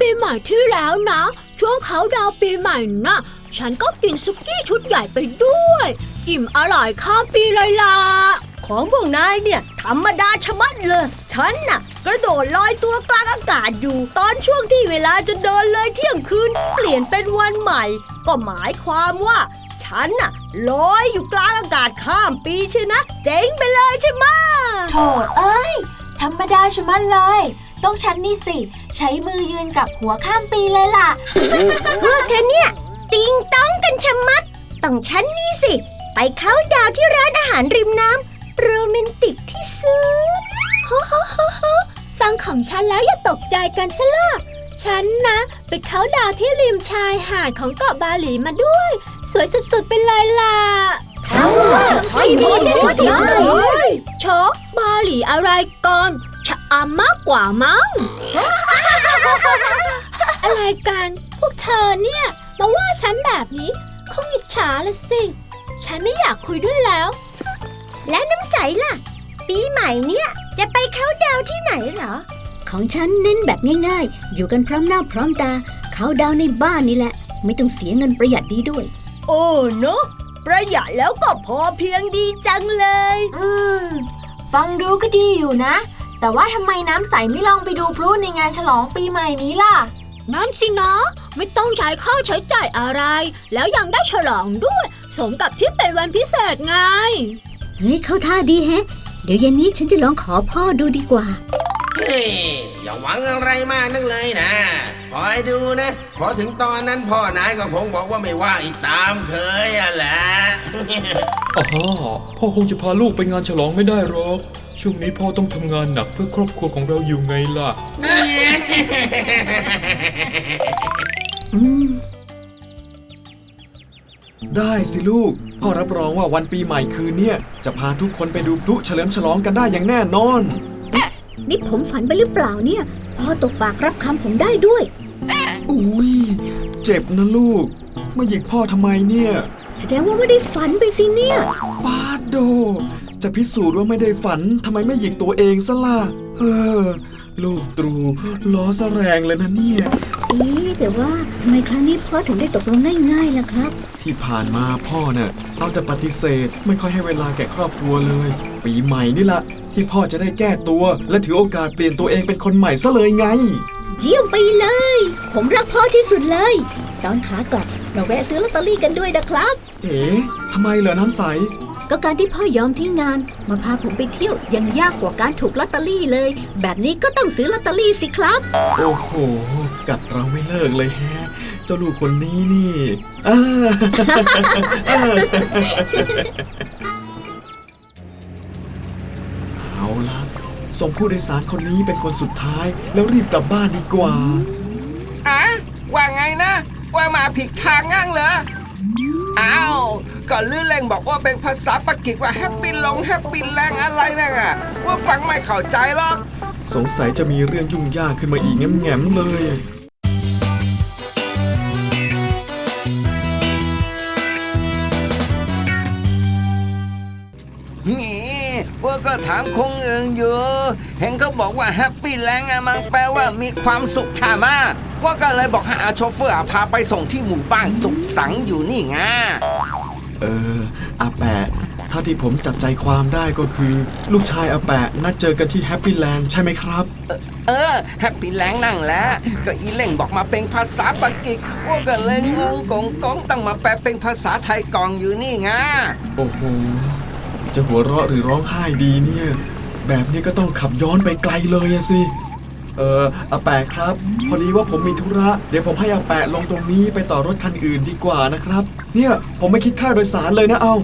ปีใหม่ที่แล้วนะ ช่วงเขาดาวน์ปีใหม่น่ะฉันก็กินซุกี้ชุดใหญ่ไปด้วย อิ่มอร่อยข้ามปีเลยล่ะ ของพวกนายเนี่ย ธรรมดาชะมัดเลย ฉันน่ะ กระโดดลอยตัวกลางอากาศอยู่ ตอนช่วงที่เวลาจะเดินเลยเที่ยงคืน เปลี่ยนเป็นวันใหม่ ก็หมายความว่า ฉันน่ะลอยอยู่กลางอากาศข้ามปีใช่นะ เจ๋งไปเลยใช่ไหมะโถเอ้ย ธรรมดาชะมัดเลย ต้องฉันนี่สิ ใช้มือยืนกลับหัวข้ามปีเลยล่ะ พวกเธอเนี่ย ติงต้องกันชะมัด ต้องฉันนี่สิ ไปเข้าน์ดาวน์ที่ร้านอาหารริมน้ำโรแมนติกที่สุดฟังของฉันแล้วอย่าตกใจกันซะล่ะ ฉันนะ ไปเขาน์ดาวน์ที่ริมชายหาดของเกาะบาหลีมาด้วย สวยสุดๆไปเลยล่ะทั้งหมดให้ดีที่สุดเลยโชกบาหลีอะไรก่อนชะ อำมากกว่ามั้ง อะไรกัน พวกเธอเนี่ย มาว่าฉันแบบนี้ คงอิจฉาละสิ ฉันไม่อยากคุยด้วยแล้ว และน้ำใสล่ะ ปีใหม่เนี่ยจะไปเข้าน์ดาวน์ที่ไหนเหรอ ของฉันเน้นแบบง่ายๆ อยู่กันพร้อมหน้าพร้อมตา เขาดาวน์ในบ้านนี่แหละ ไม่ต้องเสียเงินประหยัดดีด้วย โอ้เนอะประหยัดแล้วก็พอเพียงดีจังเลย อืม ฟังดูก็ดีอยู่นะ แต่ว่าทำไมน้ำใสไม่ลองไปดูพลุในงานฉลองปีใหม่นี้ล่ะ นั่นสินะ ไม่ต้องใช้ค่าใช้จ่ายอะไร แล้วยังได้ฉลองด้วย สมกับที่เป็นวันพิเศษไง เฮ้ยเข้าท่าดีแฮะ เดี๋ยวเย็นนี้ฉันจะลองขอพ่อดูดีกว่า เฮ้ยอย่าหวังอะไรมากนักเลยนะคอยดูนะพอถึงตอนนั้นพ่อนายก็คงบอกว่าไม่ว่างอีกตามเคยอะแหละอาฮ่าพ่อคงจะพาลูกไปงานฉลองไม่ได้หรอก ช่วงนี้พ่อต้องทำงานหนักเพื่อครอบครัวของเราอยู่ไงล่ะ อืม ได้สิลูก พ่อรับรองว่าวันปีใหม่คืนเนี้ยจะพาทุกคนไปดูพลุเฉลิมฉลองกันได้อย่างแน่นอน นี่ผมฝันไปหรือเปล่าเนี่ย พ่อตกปากรับคำผมได้ด้วย อุ้ย เจ็บนะลูก มาหยิกพ่อทำไมเนี่ย แสดงว่าไม่ได้ฝันไปสิเนี่ย ปาดโด จะพิสูจน์ว่าไม่ได้ฝันทำไมไม่หยิกตัวเองซะล่ะเออลูกตรูล้อซะแรงเลยนะเนี่ย เอ๊ะแต่ว่าทำไมครั้งนี้พ่อถึงได้ตกลงง่ายๆล่ะครับ ที่ผ่านมาพ่อเน่ะเอาแต่ปฏิเสธไม่ค่อยให้เวลาแก่ครอบครัวเลย ปีใหม่นี่ละที่พ่อจะได้แก้ตัว และถือโอกาสเปลี่ยนตัวเองเป็นคนใหม่ซะเลยไง เยี่ยมไปเลย ผมรักพ่อที่สุดเลย ตอนขากลับเราแวะซื้อลอตเตอรี่กันด้วยนะครับ เอ๋ทำไมเหรอน้ำใส ก็การที่พ่อยอมทิ้งงาน มาพาผมไปเที่ยวยังยากกว่าการถูกลอตเตอรี่เลย แบบนี้ก็ต้องซื้อลอตเตอรี่สิครับ โอ้โห กัดเราไม่เลิกเลยแฮะ เจ้าลูกคนนี้นี่อ่าเอาละส่งผู้โดยสารคนนี้เป็นคนสุดท้าย แล้วรีบกลับบ้านดีกว่าอะว่าไงนะ ว่ามาผิดทางงั้งเหรออ้าว ก็ลื่นแรงบอกว่าเป็นภาษาปากีสว่าแฮปปี้ลงแฮปปี้แรงอะไรนั่นอะว่าฟังไม่เข้าใจหรอก สงสัยจะมีเรื่องยุ่งยากขึ้นมาอีกแง้มๆเลยนี่ว่าก็ถามคงเอิงอยู่ เห็นเขาบอกว่าแฮปปี้แรงอะมันแปลว่ามีความสุขใช่ไหมว่าก็เลยบอกให้อาโชเฟอร์อะพาไปส่งที่หมู่บ้านสุขสังต์อยู่นี่ไง เอออาแปะเท่าที่ผมจับใจความได้ก็คือ ลูกชายอาแปะนัดเจอกันที่แฮปปี้แลนด์ใช่ไหมครับ เออแฮปปี้แรงนั่งแหล้วก็อีเล่งบอกมาเป็นภาษาปากีสว่าก็เลยงงกงกงต้องมาแปลเป็นภาษาไทยกองอยู่นี่ไงโอ้โหจะหัวเราะหรือร้องไห้ดีเนี่ย แบบนี้ก็ต้องขับย้อนไปไกลเลยอะสิ เอออาแปะครับ พอดีว่าผมมีธุระ เดี๋ยวผมให้อาแปะลงตรงนี้ไปต่อรถคันอื่นดีกว่านะครับ เนี่ยผมไม่คิดค่าโดยสารเลยนะเอา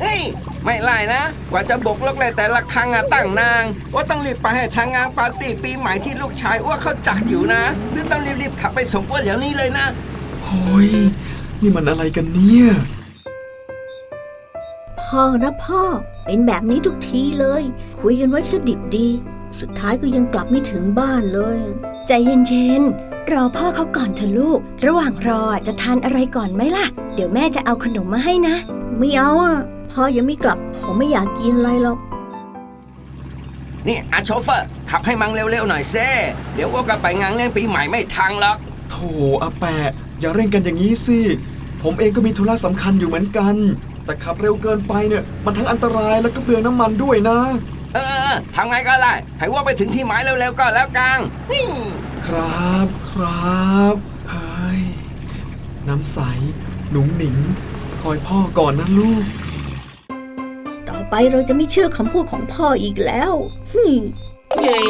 เฮ้ยไม่ไล่นะ กว่าจะบกลกเลยแต่ละครั้งอะตั้งนาง ว่าต้องรีบไปให้ทางงานปาร์ตี้ปีใหม่ที่ลูกชายอ้ว่าเขาจักอยู่นะหรือต้องรีบๆขับไปส่งอ้ว่าเดี๋ยวนี้เลยนะโอ้ยนี่มันอะไรกันเนี่ยพ่อนะพ่อเป็นแบบนี้ทุกทีเลย คุยกันไว้สดิบดี สุดท้ายก็ยังกลับไม่ถึงบ้านเลย ใจเย็นๆ รอพ่อเขาก่อนเถอะลูก ระหว่างรอจะทานอะไรก่อนไหมล่ะ เดี๋ยวแม่จะเอาขนมมาให้นะ ไม่เอาอะ พ่อยังไม่กลับ ผมไม่อยากกินอะไรหรอก นี่อาโชเฟอร์ขับให้มังเร็วๆหน่อยเซ่เดี๋ยวว่าก็ไปงานเลี้ยงปีใหม่ไม่ทันหรอก โถอาแปะ อย่าเร่งกันอย่างนี้สิ ผมเองก็มีธุระสำคัญอยู่เหมือนกัน แต่ขับเร็วเกินไปเนี่ย มันทั้งอันตรายแล้วก็เปลืองน้ำมันด้วยนะ เออทำไงก็ได้ให้ว่าไปถึงที่หมายเร็วๆก็แล้วกันฮิ่งครับครับเฮ้ยน้ำใส หนุ่งหนิง คอยพ่อก่อนนะลูก ต่อไปเราจะไม่เชื่อคำพูดของพ่ออีกแล้วฮึมนี่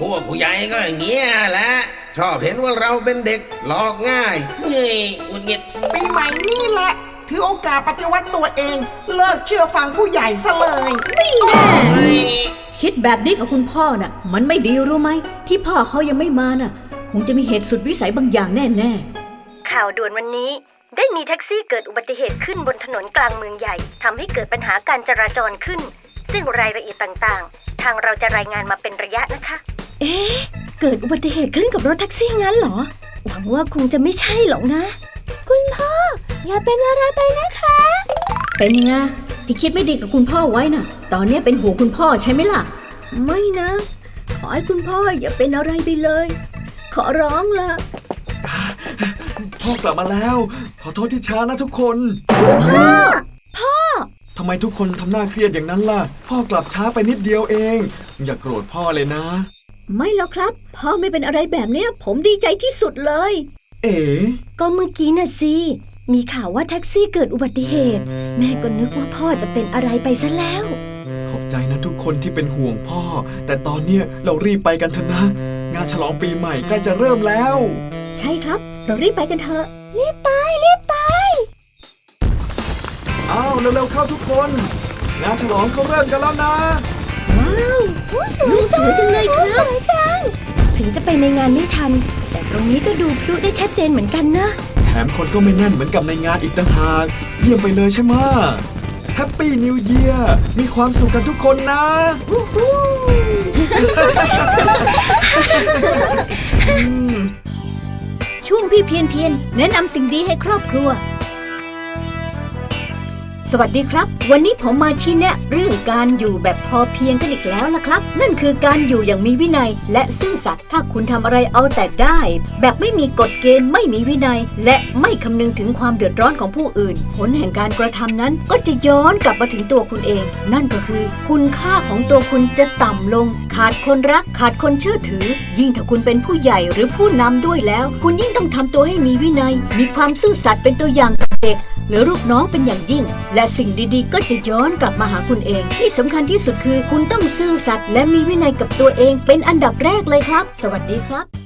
พวกผู้ใหญ่ก็อย่างเงี้ยแหละชอบเห็นว่าเราเป็นเด็กหลอกง่ายนี่หงุดหงิด ปีใหม่นี่แหละ ถือโอกาสปฏิวัติตัวเอง เลิกเชื่อฟังผู้ใหญ่ซะเลยเฮ้ยคิดแบบนี้กับคุณพ่อน่ะ มันไม่ดีรู้ไหม ที่พ่อเขายังไม่มาน่ะ คงจะมีเหตุสุดวิสัยบางอย่างแน่ข่าวด่วนวันนี้ได้มีแท็กซี่เกิดอุบัติเหตุขึ้นบนถนนกลางเมืองใหญ่ทำให้เกิดปัญหาการจราจรขึ้น ซึ่งรายละเอียดต่างๆ ทางเราจะรายงานมาเป็นระยะนะคะ เอ๊ะเกิดอุบัติเหตุขึ้นกับรถแท็กซี่งั้นเหรอ หวังว่าคงจะไม่ใช่หรอกนะ คุณพ่อ อย่าเป็นอะไรไปนะคะๆเป็นไงที่คิดไม่ดีกับคุณพ่อไว้น่ะ ตอนเนี้ยเป็นห่วงคุณพ่อใช่ไหมล่ะ ไม่นะ ขอให้คุณพ่ออย่าเป็นอะไรไปเลย ขอร้องละพ่อกลับมาแล้ว ขอโทษที่ช้านะทุกคนพ่อพ่อทำไมทุกคนทำหน้าเครียดอย่างนั้นล่ะ พ่อกลับช้าไปนิดเดียวเอง อย่าโกรธพ่อเลยนะ ไม่หรอกครับ พ่อไม่เป็นอะไรแบบเนี้ย ผมดีใจที่สุดเลย เอ๋ก็เมื่อกี้น่ะสิ มีข่าวว่าแท็กซี่เกิดอุบัติเหตุ แม่ก็นึกว่าพ่อจะเป็นอะไรไปซะแล้ว ขอบใจนะทุกคนที่เป็นห่วงพ่อ แต่ตอนเนี้ยเรารีบไปกันเถอะนะ งานฉลองปีใหม่ใกล้จะเริ่มแล้ว ใช่ครับ เรารีบไปกันเถอะอ้าวเร็วๆเข้าทุกคน งานฉลองเขาเริ่มกันแล้วนะลูกสวยจังเลยครับ ถึงจะไปในงานไม่ทัน แต่ตรงนี้ก็ดูพลุได้ชัดเจนเหมือนกันนะ แถมคนก็ไม่แน่นเหมือนกับในงานอีกต่างหาก เยี่ยมไปเลยใช่ไหมแฮปปี้นิวเยียร์มีความสุขกันทุกคนนะอืมช่วงพี่เพียนเพียนแนะนำสิ่งดีให้ครอบครัว สวัสดีครับ วันนี้ผมมาชี้แนะเรื่องการอยู่แบบพอเพียงกันอีกแล้วล่ะครับ นั่นคือการอยู่อย่างมีวินัย และซื่อสัตย์ถ้าคุณทำอะไรเอาแต่ได้ แบบไม่มีกฎเกณฑ์ไม่มีวินัย และไม่คำนึงถึงความเดือดร้อนของผู้อื่น ผลแห่งการกระทำนั้นก็จะย้อนกลับมาถึงตัวคุณเอง นั่นก็คือ คุณค่าของตัวคุณจะต่ำลง ขาดคนรัก ขาดคนเชื่อถือ ยิ่งถ้าคุณเป็นผู้ใหญ่หรือผู้นำด้วยแล้ว คุณยิ่งต้องทำตัวให้มีวินัย มีความซื่อสัตย์เป็นตัวอย่างกับเด็ก หรือลูกน้องเป็นอย่างยิ่ง และสิ่งดีๆ ก็จะย้อนกลับมาหาคุณเอง ที่สำคัญที่สุดคือ คุณต้องซื่อสัตย์และมีวินัยกับตัวเองเป็นอันดับแรกเลยครับ สวัสดีครับ